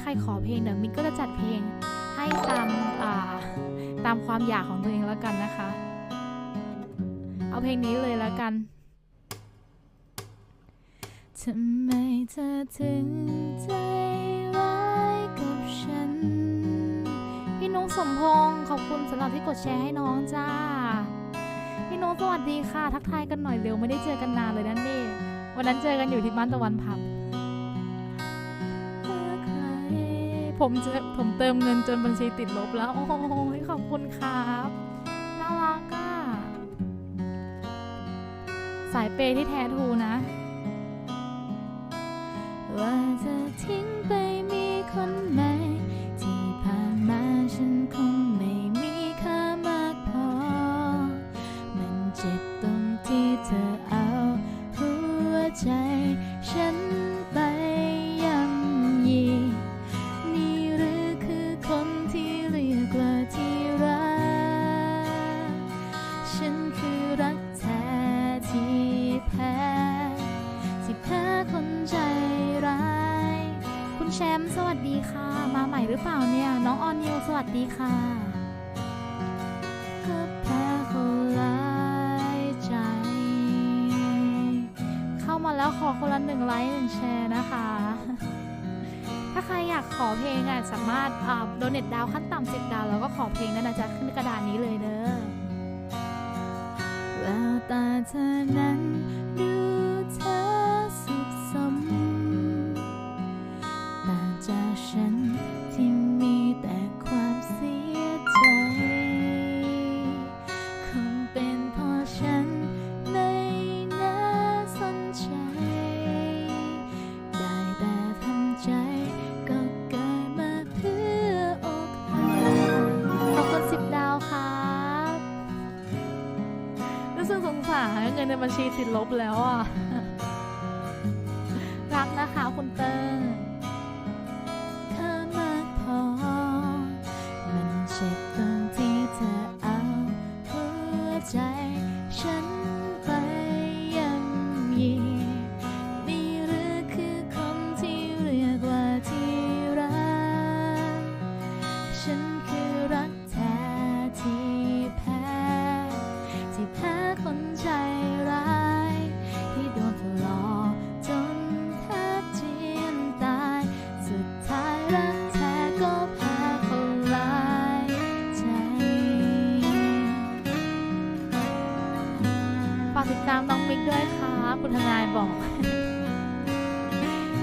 ใครขอเพลงเดี๋ยวมิกก็จะจัดเพลงให้ตามอ่าตามความอยากของตัวเองแล้วกันนะคะ เอาเพลงนี้เลยแล้วกันทำไมเธอถึงใจร้ายกับฉัน พี่นุ้งสมพงศ์ขอบคุณสำหรับที่กดแชร์ให้น้องจ้า พี่นุ้งสวัสดีค่ะ ทักทายกันหน่อยเร็วไม่ได้เจอกันนานเลยนั่นนี่วันนั้นเจอกันอยู่ที่บ้านตะวันผับ ผมจะผมเติมเงินจนบัญชีติดลบแล้ว โอ้ยขอบคุณครับน่ารักอะสายเปย์ที่แท้ทูนะว่าจะ ฉันคือรักแท้ที่แพ้ ที่แพ้คนใจร้าย คุณแชมป์สวัสดีค่ะ มาใหม่หรือเปล่าเนี่ย น้องออนนิวสวัสดีค่ะก็แพ้คนหลายใจ เข้ามาแล้วขอคนละหนึ่งไลค์หนึ่งแชร์นะคะถ้าใครอยากขอเพลงอะสามารถโดเน t ดาวขั้นต่ำสิบดาว แล้วก็ขอเพลงได้นะจ๊ะขึ้นกระดานนี้เลยเด้อ แววตาเธอนั้นดูเธอสุขสมต่างจากฉันที่มีแต่ความเสียใจ คงเป็นเพราะฉันไม่น่าสนใจ ได้แต่ทำใจ สึกสงสารเงินในบัญชีติดลบแล้วอะ รักนะคะคุณเติ้ง รักแท้ก็แพ้คนหลายใจฝากติดตามน้องมิกด้วยค่ะ คุณทนายบอก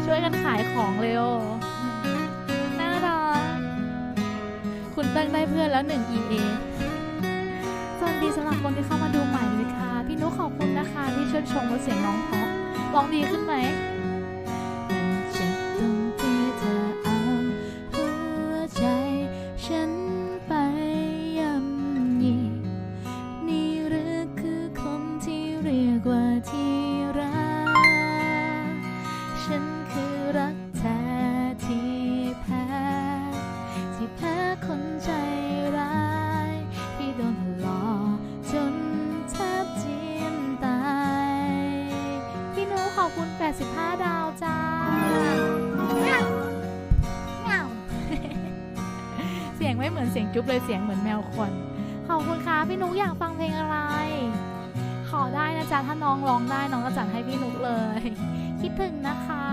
ช่วยกันขายของเร็วน่ารักคุณตั้งได้เพื่อนแล้วหนึ่ง EA สวัสดีสำหรับคนที่เข้ามาดูใหม่เลยค่ะ พี่นุกขอบคุณนะคะ ที่ชื่นชมว่าเสียงน้องเพราะร้องดีขึ้นไหม สียงไม่เสียงจุ๊บเลยเสียงเหมือนแมวคน ขอบคุณค่ะพี่นุ๊กอยากฟังเพลงอะไร ขอได้นะจ๊ะถ้าน้องร้องได้น้องก็จัดให้พี่นุ๊กเลย คิดถึงนะคะ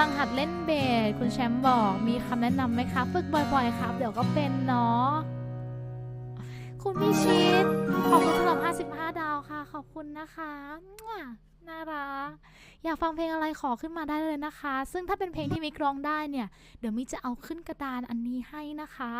ลังหัดเล่นเบสคุณแชมป์บอกมีคำแนะนำไหมคะฝึกบ่อยๆครับ เดี๋ยวก็เป็นเนาะคุณพี่ชิดขอบคุณสำหรับ 55 ดาวค่ะ ขอบคุณนะคะน่ารักอยากฟังเพลงอะไรขอขึ้นมาได้เลยนะคะ ซึ่งถ้าเป็นเพลงที่มิกร้องได้เนี่ย เดี๋ยวมิจะเอาขึ้นกระดานอันนี้ให้นะคะ